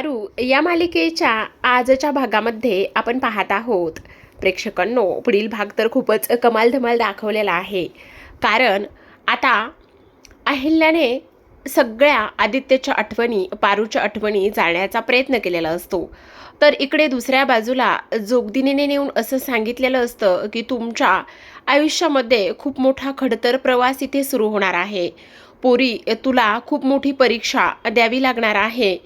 पारू या मालिकेच्या आजच्या भागामध्ये आपण पाहत आहोत. प्रेक्षकांनो पुढील भाग तर खूपच कमाल धमाल दाखवलेला आहे. कारण आता अहिल्याने सगळ्या आदित्यच्या आठवणी पारूच्या आठवणी जाण्याचा प्रयत्न केलेला असतो. तर इकडे दुसऱ्या बाजूला जोगदिनीने नेऊन असं सांगितलेलं असतं की तुमच्या आयुष्यामध्ये खूप मोठा खडतर प्रवास इथे सुरू होणार आहे. पोरी तुला खूप मोठी परीक्षा द्यावी लागणार आहे.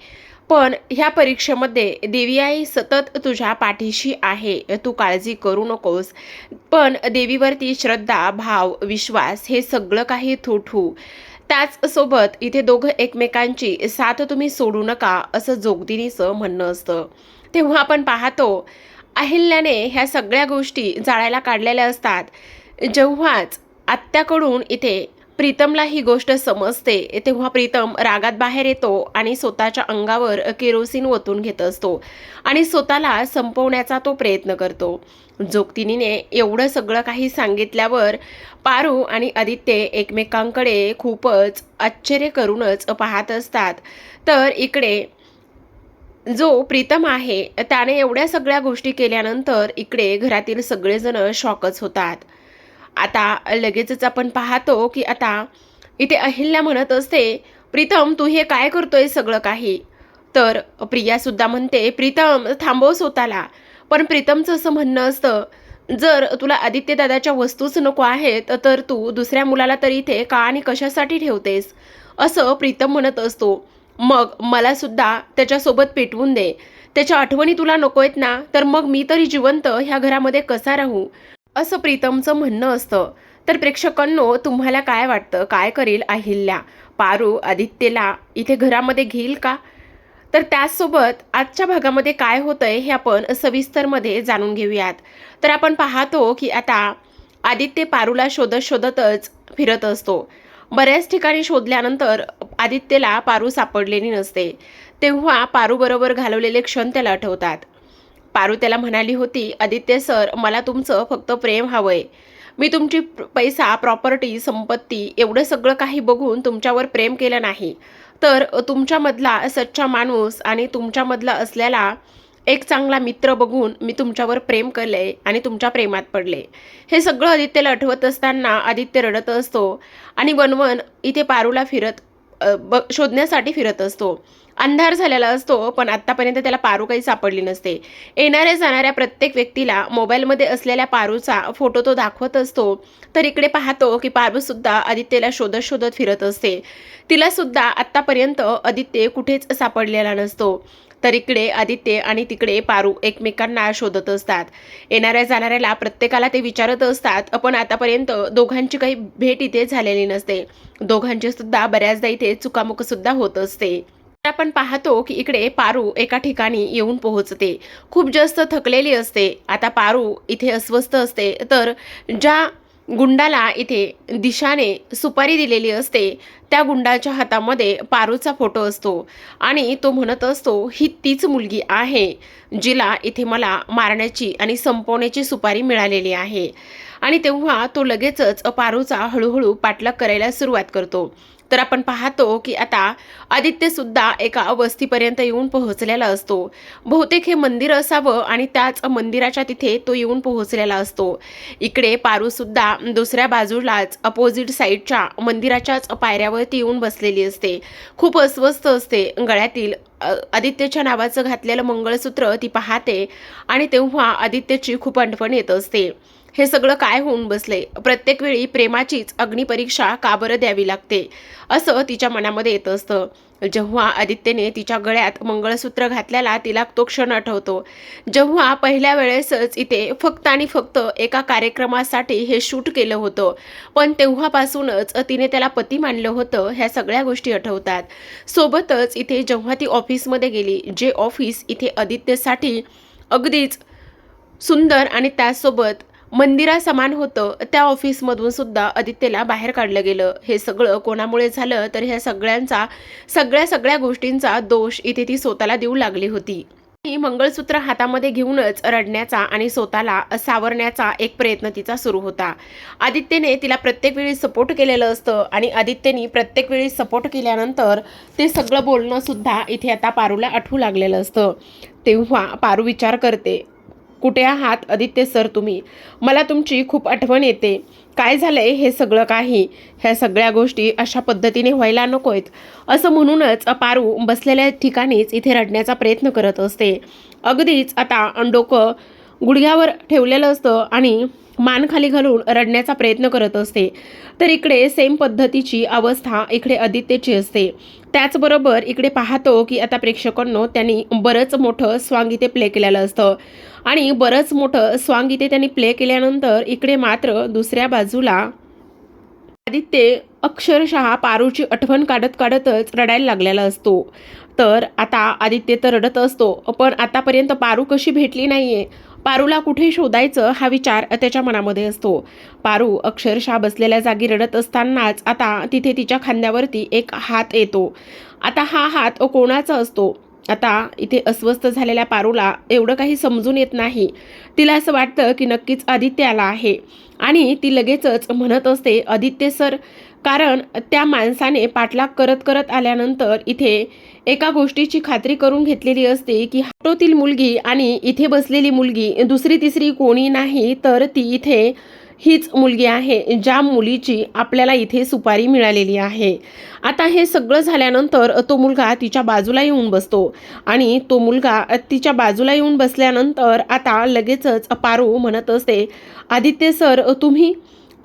पण ह्या परीक्षेमध्ये देवी आई सतत तुझ्या पाठीशी आहे. तू काळजी करू नकोस. पण देवीवरती श्रद्धा भाव विश्वास हे सगळं काही थू ठू त्याचसोबत इथे दोघं एकमेकांची साथ तुम्ही सोडू नका असं जोगदिनीचं म्हणणं असतं. तेव्हा आपण पाहतो अहिल्याने ह्या सगळ्या गोष्टी जाळायला काढलेल्या असतात. जेव्हाच आत्याकडून इथे प्रीतमला ही गोष्ट समजते तेव्हा प्रीतम रागात बाहेर येतो आणि स्वतःच्या अंगावर केरोसिन ओतून घेत असतो आणि स्वतःला संपवण्याचा तो प्रयत्न करतो. जोगतिनीने एवढं सगळं काही सांगितल्यावर पारू आणि आदित्य एकमेकांकडे खूपच आश्चर्य करूनच पाहत असतात. तर इकडे जो प्रीतम आहे त्याने एवढ्या सगळ्या गोष्टी केल्यानंतर इकडे घरातील सगळेजण शॉकच होतात. आता लगेचच आपण पाहतो की आता इथे अहिल्या म्हणत असते प्रीतम तू हे काय करतोय सगळं काही? तर प्रियासुद्धा म्हणते प्रीतम थांबव स्वतःला. पण प्रीतमचं असं म्हणणं असतं जर तुला आदित्य दादाच्या वस्तूच नको आहेत तर तू दुसऱ्या मुलाला तरी इथे का आणि कशासाठी ठेवतेस? असं प्रीतम म्हणत असतो. मग मला सुद्धा त्याच्यासोबत पेटवून दे. त्याच्या आठवणी तुला नको आहेत ना तर मग मी तरी जिवंत ह्या घरामध्ये कसा राहू? असं प्रीतमचं म्हणणं असतं. तर प्रेक्षकांनो तुम्हाला काय वाटतं? काय करेल अहिल्या? पारू आदित्यला इथे घरामध्ये घेईल का? तर त्याचसोबत आजच्या भागामध्ये काय होतंय हे आपण सविस्तरमध्ये जाणून घेऊयात. तर आपण पाहतो की आता आदित्य पारूला शोधत शोधतच फिरत असतो. बऱ्याच ठिकाणी शोधल्यानंतर आदित्यला पारू सापडलेली नसते. तेव्हा पारूबरोबर घालवलेले क्षण त्याला आठवतात. पारू त्याला म्हणाली होती आदित्य सर मला तुमचं फक्त प्रेम हवंय. मी तुमची पैसा प्रॉपर्टी संपत्ती एवढं सगळं काही बघून तुमच्यावर प्रेम केलं नाही. तर तुमच्यामधला सच्चा माणूस आणि तुमच्यामधला असलेला एक चांगला मित्र बघून मी तुमच्यावर प्रेम केले आणि तुमच्या प्रेमात पडले. हे सगळं आदित्यला आठवत असताना आदित्य रडत असतो आणि वनवन इथे पारूला फिरत ब शोधण्यासाठी फिरत असतो. अंधार झालेला असतो पण आत्तापर्यंत त्याला पारू काही सापडली नसते. येणाऱ्या जाणाऱ्या प्रत्येक व्यक्तीला मोबाईलमध्ये असलेल्या पारूचा फोटो तो दाखवत असतो तर इकडे पाहतो की पारूसुद्धा आदित्यला शोधत शोधत फिरत असते. तिलासुद्धा आत्तापर्यंत आदित्य कुठेच सापडलेला नसतो. तर इकडे आदित्य आणि तिकडे पारू एकमेकांना शोधत असतात. येणाऱ्या जाणाऱ्याला प्रत्येकाला ते विचारत असतात पण आतापर्यंत दोघांची काही भेट इथे झालेली नसते. दोघांची सुद्धा बऱ्याचदा इथे चुकामुकसुद्धा होत असते. आपण पाहतो की इकडे पारू एका ठिकाणी येऊन पोहोचते. खूप जास्त थकलेली असते. आता पारू इथे अस्वस्थ असते. तर ज्या गुंडाला इथे दिशाने सुपारी दिलेली असते त्या गुंडाच्या हातामध्ये पारूचा फोटो असतो. आणि तो म्हणत असतो ही तीच मुलगी आहे जिला इथे मला मारण्याची आणि संपवण्याची सुपारी मिळालेली आहे. आणि तेव्हा तो लगेचच पारूचा हळूहळू पाठलाग करायला सुरुवात करतो. तर आपण पाहतो की आता आदित्य सुद्धा एका अवस्थीपर्यंत येऊन पोहोचलेला असतो. बहुतेक हे मंदिर असावं आणि त्याच मंदिराच्या तिथे तो येऊन पोहोचलेला असतो. इकडे पारू सुद्धा दुसऱ्या बाजूलाच अपोजिट साईडच्या मंदिराच्याच पायऱ्यावरती येऊन बसलेली असते. खूप अस्वस्थ असते. गळ्यातील आदित्यच्या नावाचं घातलेलं मंगळसूत्र ती पाहते आणि तेव्हा आदित्यची खूप आठवण येत असते. हे सगळं काय होऊन बसले प्रत्येक वेळी प्रेमाचीच अग्निपरीक्षा का बरं द्यावी लागते? असं तिच्या मनामध्ये येत असतं. जेव्हा आदित्यने तिच्या गळ्यात मंगळसूत्र घातल्याला तिला तो क्षण आठवतो. जेव्हा पहिल्या वेळेसच इथे फक्त आणि फक्त एका कार्यक्रमासाठी हे शूट केलं होतं. पण तेव्हापासूनच तिने त्याला पती मानलं होतं ह्या सगळ्या गोष्टी आठवतात. सोबतच इथे जेव्हा ती ऑफिसमध्ये गेली जे ऑफिस इथे आदित्यसाठी अगदीच सुंदर आणि त्यासोबत मंदिरासमान होतं त्या ऑफिसमधून सुद्धा आदित्यला बाहेर काढलं गेलं. हे सगळं कोणामुळे झालं? तर ह्या सगळ्यांचा सगळ्या सगळ्या गोष्टींचा दोष इथे ती स्वतःला देऊ लागली होती. ही मंगळसूत्र हातामध्ये घेऊनच रडण्याचा आणि स्वतःला सावरण्याचा एक प्रयत्न तिचा सुरू होता. आदित्यने तिला प्रत्येक वेळी सपोर्ट केलेलं असतं आणि आदित्यने प्रत्येक वेळी सपोर्ट केल्यानंतर ते सगळं बोलणं सुद्धा इथे आता पारूला आठवू लागलेलं असतं. तेव्हा पारू विचार करते कुठे आहात? आदित्य सर तुम्ही. मला तुमची खूप आठवण येते. काय झालंय हे सगळं काही? ह्या सगळ्या गोष्टी अशा पद्धतीने व्हायला नको आहेत असं म्हणूनच पारू बसलेल्या ठिकाणीच इथे रडण्याचा प्रयत्न करत असते. अगदीच आता डोकं गुडघ्यावर ठेवलेलं असतं आणि मान खाली घालून रडण्याचा प्रयत्न करत असते. तर इकडे सेम पद्धतीची अवस्था इकडे आदित्यची असते. त्याचबरोबर इकडे पाहतो की आता प्रेक्षकांनो त्यांनी बरंच मोठं स्वांग इथे प्ले केलेलं असतं. आणि बरंच मोठं स्वांग इथे त्यांनी प्ले केल्यानंतर इकडे मात्र दुसऱ्या बाजूला आदित्य अक्षरशः पारूची आठवण काढत काढतच रडायला लागलेला असतो. तर आता आदित्य तर रडत असतो पण आतापर्यंत पारू कशी भेटली नाही आहे पारूला कुठे शोधायचं हा विचार त्याच्या मनामध्ये असतो. पारू अक्षरशः बसलेल्या जागी रडत असतानाच आता तिथे तिच्या खांद्यावरती एक हात येतो. आता हा हात कोणाचा असतो? आता इथे अस्वस्थ झालेल्या पारूला एवढं काही समजून येत नाही. तिला असं वाटतं की नक्कीच आदित्य आला आहे. आणि ती लगेचच म्हणत असते आदित्य सर कारण त्या माणसाने पाठलाग करत करत आल्यानंतर इथे एका गोष्टीची खात्री करून घेतलेली असते की हाटोतील मुलगी आणि इथे बसलेली मुलगी दुसरी तिसरी कोणी नाही तर ती इथे हीच मुलगी आहे ज्या मुलीची आपल्याला इथे सुपारी मिळालेली आहे. आता हे सगळं झाल्यानंतर तो मुलगा तिच्या बाजूला येऊन बसतो आणि तो मुलगा तिच्या बाजूला येऊन बसल्यानंतर आता लगेचच पारू म्हणत असते आदित्य सर तुम्ही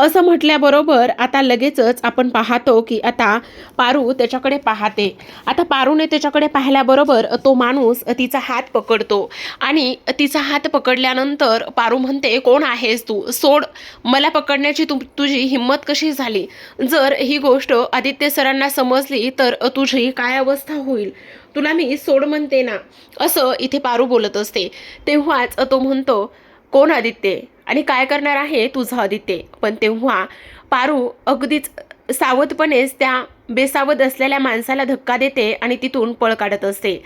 असं म्हटल्याबरोबर आता लगेचच आपण पाहतो की आता पारू त्याच्याकडे पाहते. आता पारूने त्याच्याकडे पाहिल्याबरोबर तो माणूस तिचा हात पकडतो आणि तिचा हात पकडल्यानंतर पारू म्हणते कोण आहेस तू? सोड मला पकडण्याची तु तुझी हिंमत कशी झाली? जर ही गोष्ट आदित्य सरांना समजली तर तुझी काय अवस्था होईल? तुला मी सोड म्हणते ना? असं इथे पारू बोलत असते. तेव्हाच तो म्हणतो कोण आदित्य? आणि काय करणार आहे तुझं आदित्य? पण तेव्हा पारू अगदीच सावधपणेच त्या बेसावध असलेल्या माणसाला धक्का देते आणि तिथून पळ काढत असते.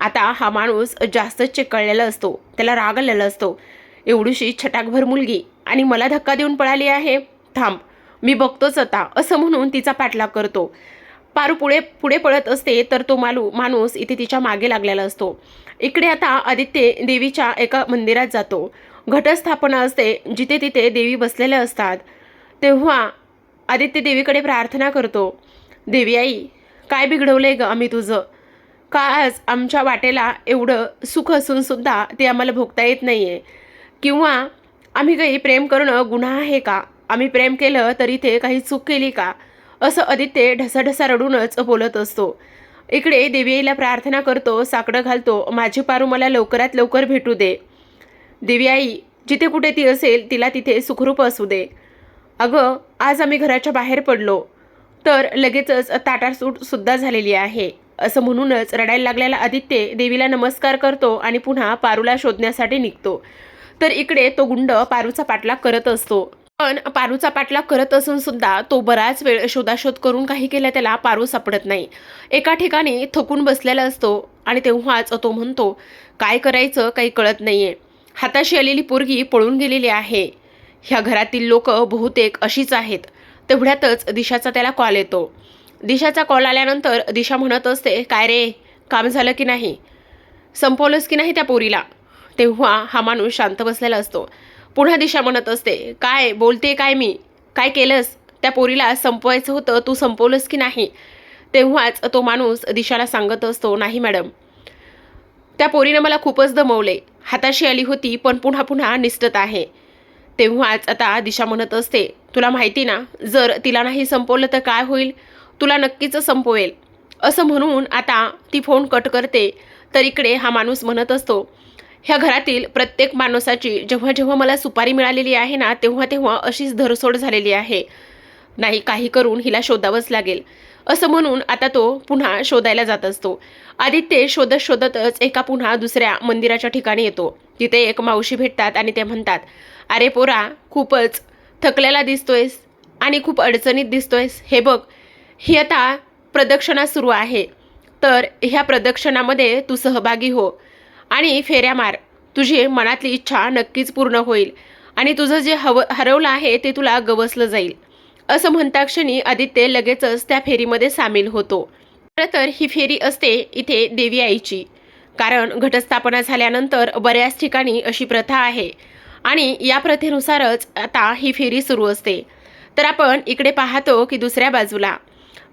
आता हा माणूस जास्तच चिकळलेला असतो. त्याला राग आलेला असतो. एवढीशी छटाकभर मुलगी. आणि मला धक्का देऊन पळाली आहे? थांब. मी बघतोच आता. असं म्हणून तिचा पाठलाग करतो. पारू पुढे पुढे पळत असते तर तो मालू माणूस इथे तिच्यामागे लागलेला असतो. इकडे आता आदित्य देवीच्या एका मंदिरात जातो. घटस्थापना असते जिथे तिथे देवी बसलेल्या असतात. तेव्हा आदित्य देवीकडे प्रार्थना करतो देवी आई काय बिघडवले ग आम्ही तुझं? का आज आमच्या वाटेला एवढं सुख असून सुद्धा ते आम्हाला भोगता येत नाही आहे किंवा आम्ही काही प्रेम करणं गुन्हा आहे का? आम्ही प्रेम केलं तरी ते काही चूक केली का? असं आदित्य ढसाढसा रडूनच बोलत असतो. इकडे देवी आईला प्रार्थना करतो साकडं घालतो माझी पारू मला लवकरात लवकर भेटू दे. दिव्याई आई जिथे कुठे ती असेल तिला तिथे सुखरूप असू दे. अगं आज आम्ही घराच्या बाहेर पडलो तर लगेचच ताटासूट सुद्धा झालेली आहे असं म्हणूनच रडायला लागलेला आदित्य देवीला नमस्कार करतो आणि पुन्हा पारूला शोधण्यासाठी निघतो. तर इकडे तो गुंड पारूचा पाठलाग करत असतो. पण पारूचा पाठलाग करत असून सुद्धा तो बराच वेळ शोधाशोध करून काही केल्या त्याला पारू सापडत नाही. एका ठिकाणी थकून बसलेला असतो आणि तेव्हाच तो म्हणतो काय करायचं काही कळत नाहीये. हाताशी आलेली पोरगी पळून गेलेली आहे. ह्या घरातील लोक बहुतेक अशीच आहेत. तेवढ्यातच दिशाचा त्याला कॉल येतो. दिशाचा कॉल आल्यानंतर दिशा म्हणत असते काय रे? काम झालं की नाही? संपवलंस की नाही त्या पोरीला? तेव्हा हा माणूस शांत बसलेला असतो. पुन्हा दिशा म्हणत असते काय? बोलते काय मी? काय केलंस? त्या पोरीला संपवायचं होतं तू संपवलंस की नाही? तेव्हाच तो माणूस दिशाला सांगत असतो नाही मॅडम. त्या पोरीनं मला खूपच दमवले. हाताशी आली होती पण पुन्हा पुन्हा निसटत आहे. तेव्हाच आता दिशा म्हणत असते तुला माहिती ना जर तिला नाही संपवलं तर काय होईल? तुला नक्कीच संपवेल. असं म्हणून आता ती फोन कट करते. तर इकडे हा माणूस म्हणत असतो ह्या घरातील प्रत्येक माणसाची जेव्हा जेव्हा मला सुपारी मिळालेली आहे ना तेव्हा तेव्हा अशीच धरसोड झालेली आहे. नाही काही करून हिला शोधावंच लागेल. असं म्हणून आता तो पुन्हा शोधायला जात असतो. आदित्य शोधत शोधतच एका पुन्हा दुसऱ्या मंदिराच्या ठिकाणी येतो. तिथे एक मावशी भेटतात आणि ते म्हणतात अरे पोरा खूपच थकलेला दिसतोयस आणि खूप अडचणीत दिसतोयस. हे बघ ही आता प्रदक्षिणा सुरू आहे. तर ह्या प्रदक्षिणामध्ये तू सहभागी हो आणि फेऱ्या मार. तुझी मनातली इच्छा नक्कीच पूर्ण होईल आणि तुझं जे हव हरवलं आहे ते तुला गवसलं जाईल. असं म्हणता क्षणी आदित्य लगेचच त्या फेरीमध्ये सामील होतो. खरं तर ही फेरी असते इथे देवी आईची. कारण घटस्थापना झाल्यानंतर बऱ्याच ठिकाणी अशी प्रथा आहे. आणि या प्रथेनुसारच आता ही फेरी सुरू असते. तर आपण इकडे पाहतो की दुसऱ्या बाजूला.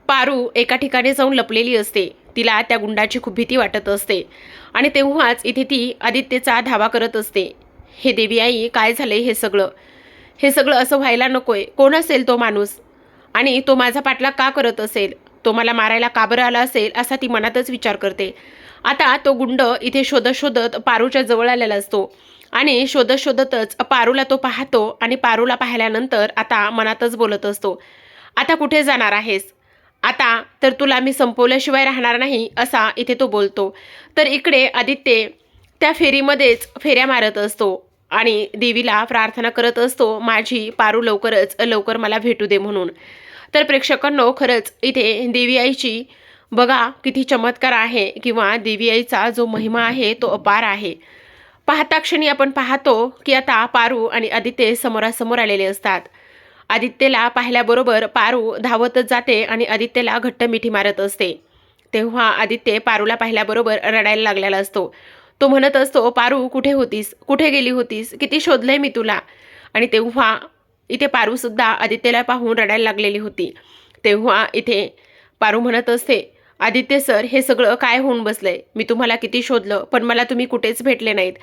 पारू एका ठिकाणी जाऊन लपलेली असते. तिला त्या गुंडाची खूप भीती वाटत असते. आणि तेव्हाच इथे ती आदित्यचा धावा करत असते. हे देवी आई काय झाले हे सगळं? हे सगळं असं व्हायला नकोय. कोण असेल तो माणूस? आणि तो माझा पाठलाग का करत असेल? तो मला मारायला का बरं आला असेल असा ती मनातच विचार करते. आता तो गुंड इथे शोधत शोधत पारूच्या जवळ आलेला असतो. आणि शोधत शोधतच पारूला तो पाहतो आणि पारूला पाहिल्यानंतर आता मनातच बोलत असतो. आता कुठे जाणार आहेस? आता तर तुला मी संपवल्याशिवाय राहणार नाही असा इथे तो बोलतो. तर इकडे आदित्य त्या फेरीमध्येच फेऱ्या मारत असतो. आणि देवीला प्रार्थना करत असतो माझी पारू लवकरच लवकर मला भेटू दे म्हणून. तर प्रेक्षकांनो खरंच इथे देवी आईची बघा किती चमत्कार आहे किंवा देवी आईचा जो महिमा आहे तो अपार आहे. पाहता क्षणी आपण पाहतो की आता पारू आणि आदित्य समोरासमोर आलेले असतात. आदित्यला पाहिल्याबरोबर पारू धावतच जाते आणि आदित्यला घट्ट मिठी मारत असते. तेव्हा आदित्य पारूला पाहिल्याबरोबर रडायला लागलेला असतो. तो म्हणत असतो पारू कुठे होतीस? कुठे गेली होतीस? किती शोधलंय मी तुला? आणि तेव्हा इथे पारूसुद्धा आदित्यला पाहून रडायला लागलेली होती. तेव्हा इथे पारू म्हणत असते आदित्य सर हे सगळं काय होऊन बसलंय? मी तुम्हाला किती शोधलं? पण मला तुम्ही कुठेच भेटले नाहीत.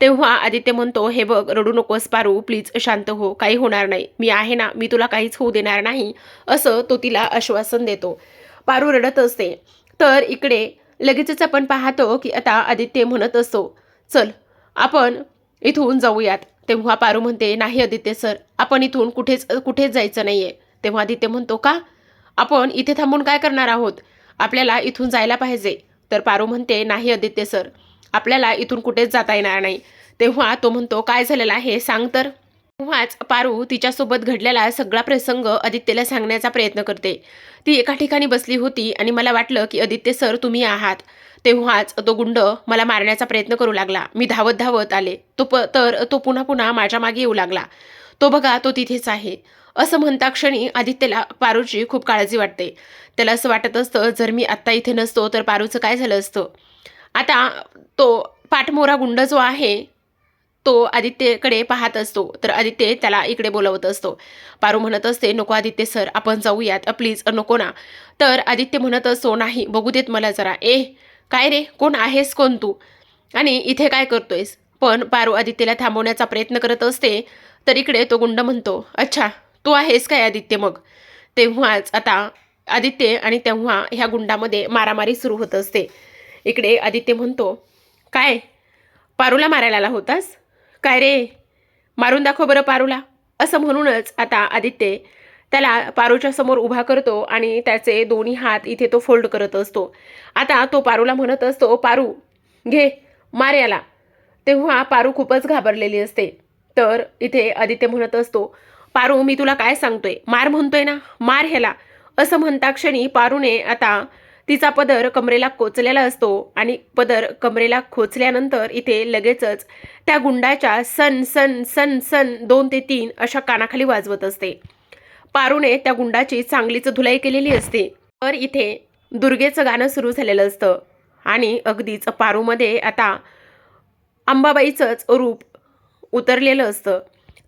तेव्हा आदित्य म्हणतो हे बघ रडू नकोस पारू प्लीज शांत हो काही होणार नाही. मी आहे ना मी तुला काहीच होऊ देणार नाही. असं तो तिला आश्वासन देतो. पारू रडत असते. तर इकडे लगेचच आपण पाहतो की आता आदित्य म्हणत असतो चल आपण इथून जाऊयात. तेव्हा पारू म्हणते नाही आदित्य सर आपण इथून कुठेच कुठेच जायचं नाही आहे तेव्हा आदित्य म्हणतो का? आपण इथे थांबून काय करणार आहोत? आपल्याला इथून जायला पाहिजे. तर पारू म्हणते नाही आदित्य सर आपल्याला इथून कुठेच जाता येणार नाही. तेव्हा तो म्हणतो काय झालेलं आहे? सांग तर. तेव्हाच पारू तिच्यासोबत घडलेला सगळा प्रसंग आदित्यला सांगण्याचा प्रयत्न करते. ती एका ठिकाणी बसली होती आणि मला वाटलं की आदित्य सर तुम्ही आहात. तेव्हाच तो गुंड मला मारण्याचा प्रयत्न करू लागला. मी धावत धावत आले. तो प तर तो पुन्हा पुन्हा माझ्या मागे येऊ लागला. तो बघा तो तिथेच आहे. असं म्हणता क्षणी आदित्यला पारूची खूप काळजी वाटते. त्याला असं वाटत असतं जर मी आत्ता इथे नसतो तर पारूचं काय झालं असतं? आता तो पाठमोरा गुंड जो आहे तो आदित्यकडे पाहत असतो. तर आदित्य त्याला इकडे बोलवत असतो. पारू म्हणत असते नको आदित्य सर आपण जाऊयात. प्लीज नको ना. तर आदित्य म्हणत असतो नाही बघू देत मला जरा. ए काय रे? कोण आहेस? कोण तू? आणि इथे काय करतोयस? पण पारू आदित्यला थांबवण्याचा प्रयत्न करत असते. तर इकडे तो गुंड म्हणतो अच्छा तू आहेस काय आदित्य मग? तेव्हाच आता आदित्य आणि तेव्हा ह्या गुंडामध्ये मारामारी सुरू होत असते. इकडे आदित्य म्हणतो काय? पारूला मारायला आला होतास? काय रे? मारून दाखव बरं पारूला. असं म्हणूनच आता आदित्य त्याला पारूच्या समोर उभा करतो आणि त्याचे दोन्ही हात इथे तो फोल्ड करत असतो. आता तो पारूला म्हणत असतो पारू घे मार याला. तेव्हा पारू खूपच घाबरलेली असते. तर इथे आदित्य म्हणत असतो पारू मी तुला काय सांगतोय? मार म्हणतोय ना? मार ह्याला. असं म्हणता क्षणी पारूने आता तिचा पदर कमरेला कोचलेला असतो आणि पदर कमरेला खोचल्यानंतर इथे लगेचच त्या गुंडाच्या सन सन सन सन दोन ते तीन अशा कानाखाली वाजवत असते. पारूने त्या गुंडाची चांगलीच धुलाई केलेली असते. तर इथे दुर्गेचं गाणं सुरू झालेलं असतं आणि अगदीच पारूमध्ये आता अंबाबाईचंच रूप उतरलेलं असतं.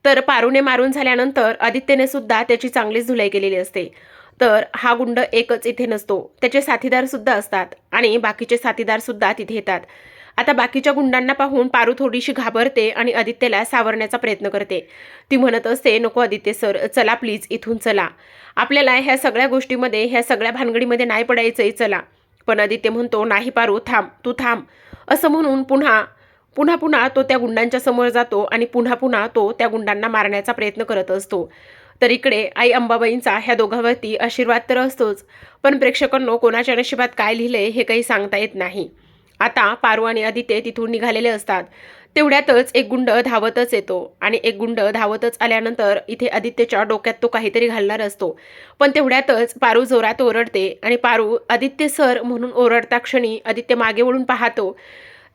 तर पारूने मारून झाल्यानंतर आदित्यने सुद्धा त्याची चांगलीच धुलाई केलेली असते. तर हा गुंड एकच इथे नसतो. त्याचे साथीदार सुद्धा असतात आणि बाकीचे साथीदार सुद्धा तिथे येतात. आता बाकीच्या गुंडांना पाहून पारू थोडीशी घाबरते आणि आदित्यला सावरण्याचा प्रयत्न करते. ती म्हणत असते नको आदित्य सर चला प्लीज इथून चला. आपल्याला ह्या सगळ्या गोष्टीमध्ये ह्या सगळ्या भानगडीमध्ये नाही पडायचंय चला. पण आदित्य म्हणतो नाही पारू थांब तू थांब. असं म्हणून पुन्हा पुन्हा पुन्हा तो त्या गुंडांच्या समोर जातो आणि पुन्हा पुन्हा तो त्या गुंडांना मारण्याचा प्रयत्न करत असतो. तर इकडे आई अंबाबाईंचा ह्या दोघांवरती आशीर्वाद तर असतोच. पण प्रेक्षकांनो कोणाच्या नशिबात काय लिहिलंय हे काही सांगता येत नाही. आता पारू आणि आदित्य तिथून निघालेले असतात. तेवढ्यातच एक गुंड धावतच येतो आणि एक गुंड धावतच आल्यानंतर इथे आदित्यच्या डोक्यात तो काहीतरी घालणार असतो. पण तेवढ्यातच पारू जोरात ओरडते आणि पारू आदित्य सर म्हणून ओरडता क्षणी आदित्य मागे वळून पाहतो.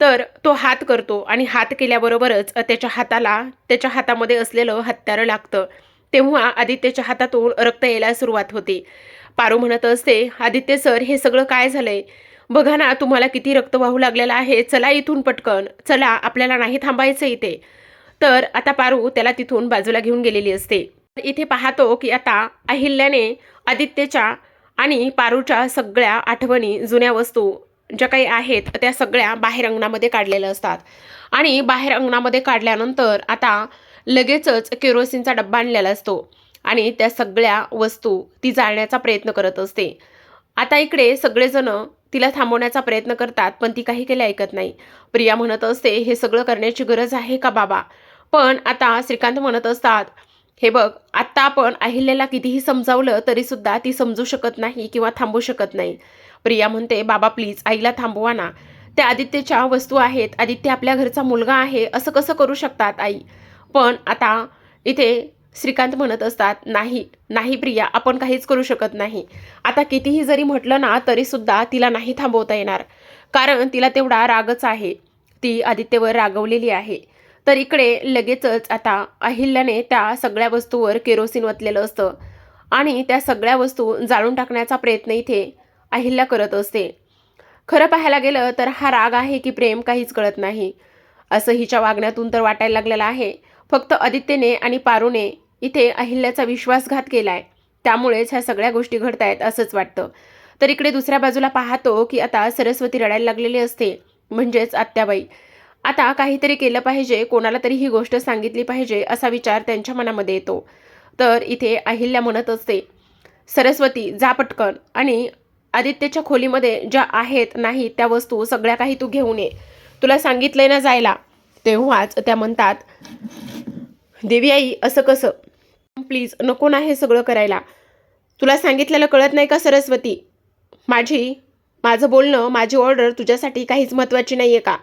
तर तो हात करतो आणि हात केल्याबरोबरच त्याच्या हाताला त्याच्या हातामध्ये असलेलं हत्यारं लागतं. तेव्हा आदित्यच्या हातातून रक्त यायला सुरुवात होते. पारू म्हणत असते आदित्य सर हे सगळं काय झालंय? बघा ना तुम्हाला किती रक्त वाहू लागलेलं आहे. चला इथून पटकन. चला आपल्याला नाही थांबायचं इथे. तर आता पारू त्याला तिथून बाजूला घेऊन गेलेली असते. इथे पाहतो की आता अहिल्याने आदित्यच्या आणि पारूच्या सगळ्या आठवणी जुन्या वस्तू ज्या काही आहेत त्या सगळ्या बाहेर अंगणामध्ये काढलेल्या असतात. आणि बाहेर अंगणामध्ये काढल्यानंतर आता लगेचच केरोसिनचा डब्बा आणलेला असतो आणि त्या सगळ्या वस्तू ती जाळण्याचा प्रयत्न करत असते. आता इकडे सगळेजण तिला थांबवण्याचा प्रयत्न करतात पण ती काही केले ऐकत नाही. प्रिया म्हणत असते हे सगळं करण्याची गरज आहे का बाबा? पण आता श्रीकांत म्हणत असतात हे बघ आत्ता आपण अहिल्याला कितीही समजावलं तरीसुद्धा ती समजू शकत नाही किंवा थांबू शकत नाही. प्रिया म्हणते बाबा प्लीज आईला थांबवा ना. त्या आदित्यच्या वस्तू आहेत आदित्य आपल्या घरचा मुलगा आहे असं कसं करू शकतात आई? पण आता इथे श्रीकांत म्हणत असतात नाही नाही प्रिया आपण काहीच करू शकत नाही. आता कितीही जरी म्हटलं ना तरीसुद्धा तिला नाही थांबवता येणार. कारण तिला तेवढा रागच आहे. ती आदित्यवर रागवलेली आहे. तर इकडे लगेचच आता अहिल्याने त्या सगळ्या वस्तूवर केरोसिन वतलेलं असतं. आणि त्या सगळ्या वस्तू जाळून टाकण्याचा प्रयत्न इथे अहिल्या करत असते. खरं पाहायला गेलं तर हा राग आहे की प्रेम काहीच कळत नाही. असं हिच्या वागण्यातून तर वाटायला लागलेलं आहे. फक्त आदित्यने आणि पारूने इथे अहिल्याचा विश्वासघात केलाय. त्यामुळेच ह्या सगळ्या गोष्टी घडत आहेत असंच वाटतं. तर इकडे दुसऱ्या बाजूला पाहतो की आता सरस्वती रडायला लागलेली असते. म्हणजेच आत्याबाई. आता काहीतरी केलं पाहिजे कोणाला तरी ही गोष्ट सांगितली पाहिजे असा विचार त्यांच्या मनामध्ये येतो. तर इथे अहिल्या म्हणत असते सरस्वती जा पटकन. आणि आदित्यच्या खोलीमध्ये ज्या आहेत नाही त्या वस्तू सगळ्या काही तू घेऊन ये. तुला सांगितलंय ना जायला. तेव्हाच त्या म्हणतात देवी आई असं कसं? प्लीज नको ना हे सगळं करायला. तुला सांगितलेलं कळत नाही का सरस्वती? माझी माझं बोलणं माझी ऑर्डर तुझ्यासाठी काहीच महत्त्वाची नाही आहे का?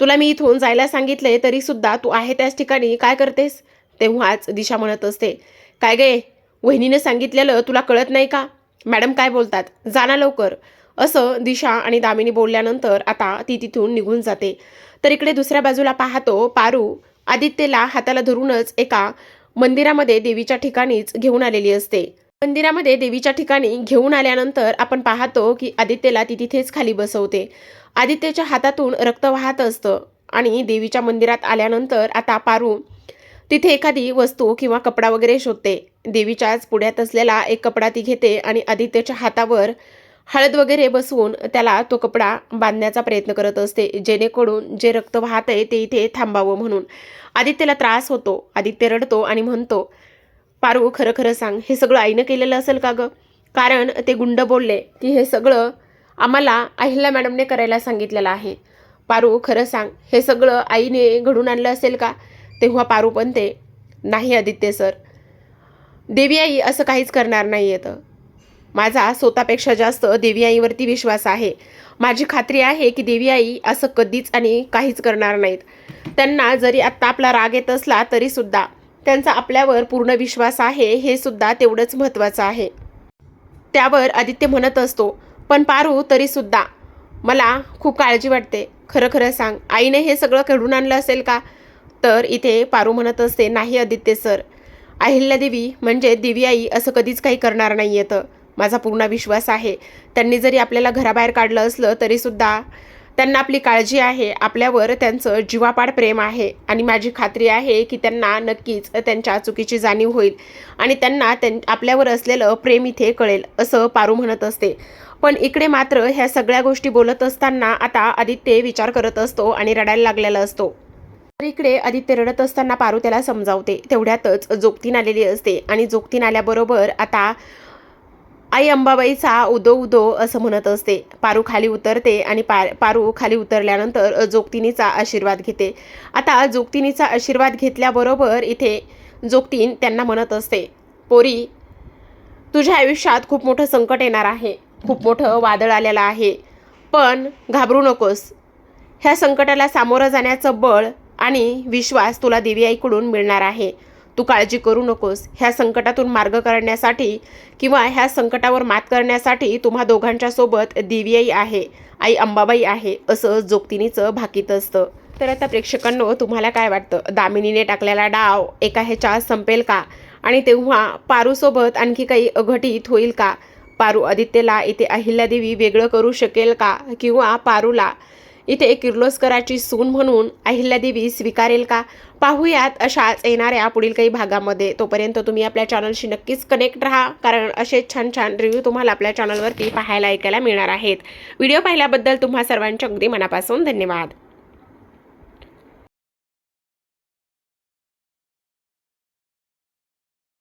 तुला मी इथून जायला सांगितले तरीसुद्धा तू आहे त्याच ठिकाणी. काय करतेस? तेव्हाच दिशा म्हणत असते. काय गे वहिनीनं सांगितलेलं तुला कळत नाही का? मॅडम काय बोलतात? जाना लवकर. असं दिशा आणि दामिनी बोलल्यानंतर आता ती तिथून निघून जाते. तर इकडे दुसऱ्या बाजूला पाहतो पारू. आदित्यला हाताला धरूनच एका मंदिरामध्ये देवीच्या ठिकाणीच घेऊन आलेली असते. मंदिरामध्ये देवीच्या ठिकाणी घेऊन आल्यानंतर आपण पाहतो की आदित्यला ती तिथेच खाली बसवते. आदित्यच्या हातातून रक्त वाहत असतं आणि देवीच्या मंदिरात आल्यानंतर आता पारू तिथे एखादी वस्तू किंवा कपडा वगैरे शोधते. देवीच्याच पुढ्यात असलेला एक कपडा ती घेते आणि आदित्यच्या हातावर हळद वगैरे बसवून त्याला तो कपडा बांधण्याचा प्रयत्न करत असते. जेणेकरून जे रक्त वाहत आहे ते इथे थांबावं म्हणून. आदित्यला त्रास होतो. आदित्य रडतो आणि म्हणतो पारू खरं खरं सांग. हे सगळं आईनं केलेलं असेल का गं? कारण ते गुंड बोलले की हे सगळं आम्हाला अहिल्या मॅडमने करायला सांगितलेलं आहे. पारू खरं सांग. हे सगळं आईने घडून आणलं असेल का? तेव्हा पारू पण ते नाही आदित्य सर. देवी आई असं काहीच करणार नाही येतं माझा स्वतःपेक्षा जास्त देवी आईवरती विश्वास आहे. माझी खात्री आहे की देवी आई असं कधीच आणि काहीच करणार नाहीत. त्यांना जरी आत्ता आपला राग येत असला तरीसुद्धा त्यांचा आपल्यावर पूर्ण विश्वास आहे हे सुद्धा तेवढंच महत्त्वाचं आहे. त्यावर आदित्य म्हणत असतो पण पारू तरीसुद्धा मला खूप काळजी वाटते. खरं खरं सांग आईने हे सगळं घडून आणलं असेल का? तर इथे पारू म्हणत असते नाही आदित्य सर. अहिल्यादेवी म्हणजे देवी आई असं कधीच काही करणार नाही येतं माझा पूर्ण विश्वास आहे. त्यांनी जरी आपल्याला घराबाहेर काढलं असलं तरीसुद्धा त्यांना आपली काळजी आहे. आपल्यावर त्यांचं जीवापाड प्रेम आहे. आणि माझी खात्री आहे की त्यांना नक्कीच त्यांच्या चुकीची जाणीव होईल. आणि त्यांना त्यां आपल्यावर असलेलं प्रेम इथे कळेल असं पारू म्हणत असते. पण इकडे मात्र ह्या सगळ्या गोष्टी बोलत असताना आता आदित्य विचार करत असतो आणि रडायला लागलेला असतो. तर इकडे आदित्य रडत असताना पारू त्याला समजावते. तेवढ्यातच जोगतीन आलेली असते. आणि जोगतीन आल्याबरोबर आता आई अंबाबाईचा उदो उदो असं म्हणत असते. पारू खाली उतरते आणि पार पारू खाली उतरल्यानंतर जोगतिनीचा आशीर्वाद घेते. आता जोगतिनीचा आशीर्वाद घेतल्याबरोबर इथे जोगतीन त्यांना म्हणत असते पोरी तुझ्या आयुष्यात खूप मोठं संकट येणार आहे. खूप मोठं वादळ आलेलं आहे. पण घाबरू नकोस. ह्या संकटाला सामोरं जाण्याचं बळ आणि विश्वास तुला देवी आईकडून मिळणार आहे. तू काळजी करू नकोस. ह्या संकटातून मार्ग काढण्यासाठी किंवा ह्या संकटावर मात करण्यासाठी तुम्हा दोघांच्या सोबत दिव्याई आहे आई अंबाबाई आहे असं जोगतिनीचं भाकीत असतं. तर आता प्रेक्षकांनो तुम्हाला काय वाटतं? दामिनीने टाकलेला डाव एका ह्याच्या संपेल का? आणि तेव्हा पारूसोबत आणखी काही अघटित होईल का? पारू आदित्यला इथे अहिल्यादेवी वेगळं करू शकेल का? किंवा पारूला इथे किर्लोस्कराची सून म्हणून अहिल्यादेवी स्वीकारेल का? पाहूयात अशाच येणाऱ्या पुढील काही भागामध्ये. तोपर्यंत तुम्ही आपल्या चॅनलशी नक्कीच कनेक्ट राहा कारण असे छान छान रिव्ह्यू तुम्हाला आपल्या चॅनलवरती पाहायला ऐकायला मिळणार आहेत. व्हिडिओ पाहिल्याबद्दल तुम्हा सर्वांच्या अगदी मनापासून धन्यवाद.